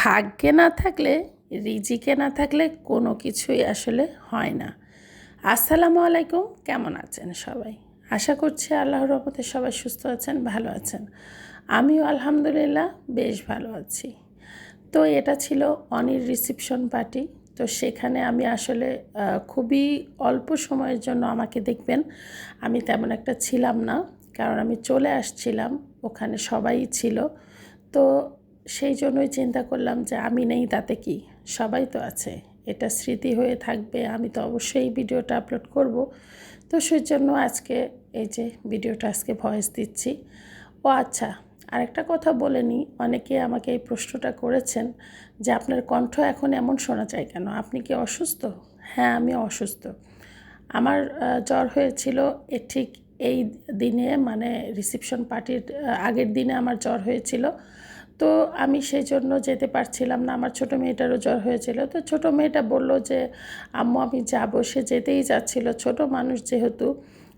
ভাগ্যে না থাকলে, রিজিকে না থাকলে কোনো কিছুই আসলে হয় না। আসসালামু আলাইকুম, কেমন আছেন সবাই? আশা করছি আল্লাহর রহমতে সবাই সুস্থ আছেন, ভালো আছেন। আমিও আলহামদুলিল্লাহ বেশ ভালো আছি। তো এটা ছিল অনির রিসিপশন পার্টি। তো সেখানে আমি আসলে খুবই অল্প সময়ের জন্য আমাকে দেখবেন। আমি তেমন একটা ছিলাম না, কারণ আমি চলে আসছিলাম, ওখানে সবাই ছিল। তো সেই জন্যই চিন্তা করলাম যে আমি নেই, তাতে কি? সবাই তো আছে। এটা স্মৃতি হয়ে থাকবে। আমি তো অবশ্যই ভিডিওটা আপলোড করব। তো সেই জন্য আজকে এই যে ভিডিওটা আজকে ভয়েস দিচ্ছি। ও আচ্ছা আরেকটা কথা বলে নিই। অনেকে আমাকে এই প্রশ্নটা করেছেন যে আপনার কণ্ঠ এখন এমন শোনা যায় কেন? আপনি কি অসুস্থ? হ্যাঁ আমি অসুস্থ। আমার জ্বর হয়েছিল এ ঠিক এই দিনে মানে রিসেপশন পার্টির আগের দিনে আমার জ্বর হয়েছিল। তো আমি সেই জন্য যেতে পারছিলাম না। আমার ছোটো মেয়েটারও জ্বর হয়েছিল। তো ছোটো মেয়েটা বলল যে, আম্মু, আমি যাব। সে যেতেই যাচ্ছিল। ছোট মানুষ যেহেতু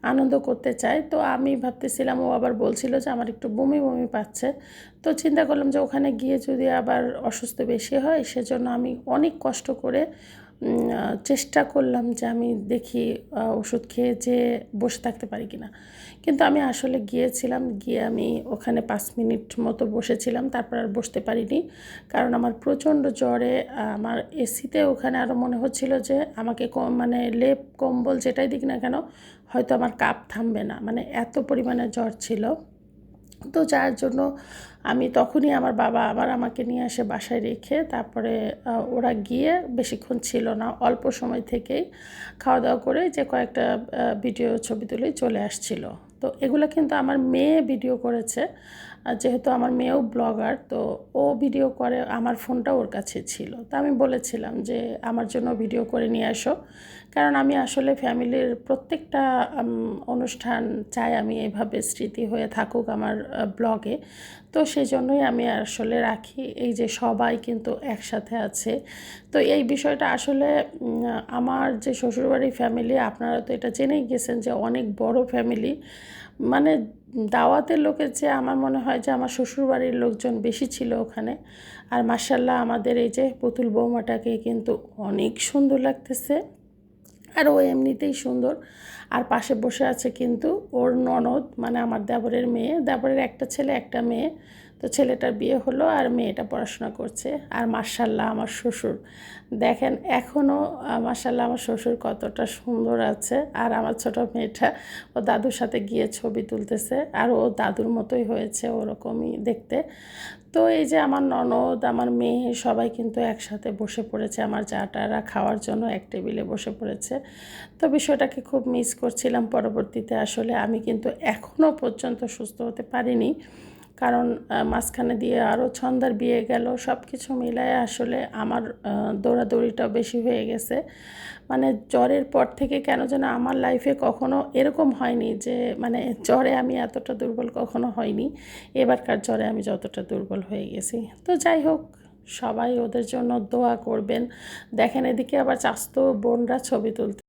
আনন্দ করতে চায়, তো আমি ভাবতেছিলাম, ও আবার বলছিল যে, আমার একটু বমি বমি পাচ্ছে। তো চিন্তা করলাম যে, ওখানে গিয়ে যদি আবার অসুস্থ বেশি হয়, সেজন্য আমি অনেক কষ্ট করে চেষ্টা করলাম যে আমি দেখি ওষুধ খেয়ে যে বসে থাকতে পারি কিনা। কিন্তু আমি আসলে গিয়েছিলাম, গিয়ে আমি ওখানে পাঁচ মিনিট মতো বসেছিলাম, তারপর আর বসতে পারিনি। কারণ আমার প্রচণ্ড জ্বরে আমার এসিতে ওখানে আরও মনে হচ্ছিল যে আমাকে কম মানে লেপ, কম্বল যেটাই দিক না কেন, হয়তো আমার কাপ থামবে না। মানে এত পরিমাণে জ্বর ছিল। তো যার জন্য আমি তখনই আমার বাবা আবার আমাকে নিয়ে আসে বাসায় রেখে তারপরে ওরা গিয়ে বেশিক্ষণ ছিল না, অল্প সময় থেকেই খাওয়া দাওয়া করে যে কয়েকটা ভিডিও ছবি তুলেই চলে আসছিল। তো এগুলো কিন্তু আমার মেয়ে ভিডিও করেছে। আর যেহেতু আমার মেয়েও ব্লগার তো ও ভিডিও করে, আমার ফোনটা ওর কাছে ছিল। তো আমি বলেছিলাম যে, আমার জন্য ভিডিও করে নিয়ে আসো। কারণ আমি আসলে ফ্যামিলির প্রত্যেকটা অনুষ্ঠান চাই আমি এভাবে স্মৃতি হয়ে থাকুক আমার ব্লগে তো সেই জন্যই আমি আসলে রাখি। এই যে সবাই কিন্তু একসাথে আছে। তো এই বিষয়টা আসলে আমার যে শ্বশুরবাড়ির ফ্যামিলি আপনারা তো এটা জেনেই গেছেন যে অনেক বড় ফ্যামিলি মানে দাওয়াতের লোকের যে আমার মনে হয় যে আমার শ্বশুরবাড়ির লোকজন বেশি ছিল ওখানে। আর মার্শাল্লাহ আমাদের এই যে পুতুল বৌমাটাকে কিন্তু অনেক সুন্দর লাগতেছে। আর ও এমনিতেই সুন্দর। আর পাশে বসে আছে কিন্তু ওর ননদ মানে আমার দেবরের মেয়ে। দেবরের একটা ছেলে, একটা মেয়ে। তো ছেলেটার বিয়ে হলো আর মেয়েটা পড়াশোনা করছে। আর মার্শাল্লাহ আমার শ্বশুর। দেখেন এখনও মার্শাল্লাহ আমার শ্বশুর কতটা সুন্দর আছে। আর আমার ছোট মেয়েটা, ও দাদুর সাথে গিয়ে ছবি তুলতেছে। আর ও দাদুর মতোই হয়েছে ওরকমই দেখতে। তো এই যে আমার ননদ, আমার মেয়ে, সবাই কিন্তু একসাথে বসে পড়েছে। আমার চাটারা খাওয়ার জন্য এক টেবিলে বসে পড়েছে। তো বিষয়টাকে খুব মিস করছিলাম পরবর্তীতে। আসলে আমি কিন্তু এখনও পর্যন্ত সুস্থ হতে পারিনি। কারণ মাঝখানে দিয়ে আরও ছন্দার বিয়ে গেল সব কিছু মিলায় আসলে আমার দৌড়াদৌড়িটাও বেশি হয়ে গেছে। মানে জ্বরের পর থেকে কেন যেন আমার লাইফে কখনো এরকম হয়নি যে মানে জ্বরে আমি এতটা দুর্বল কখনো হয়নি। এবারকার জ্বরে আমি যতটা দুর্বল হয়ে গেছি। তো যাই হোক সবাই ওদের জন্য দোয়া করবেন। দেখেন এদিকে আবার চাস্ত বোনরা ছবি তুলতে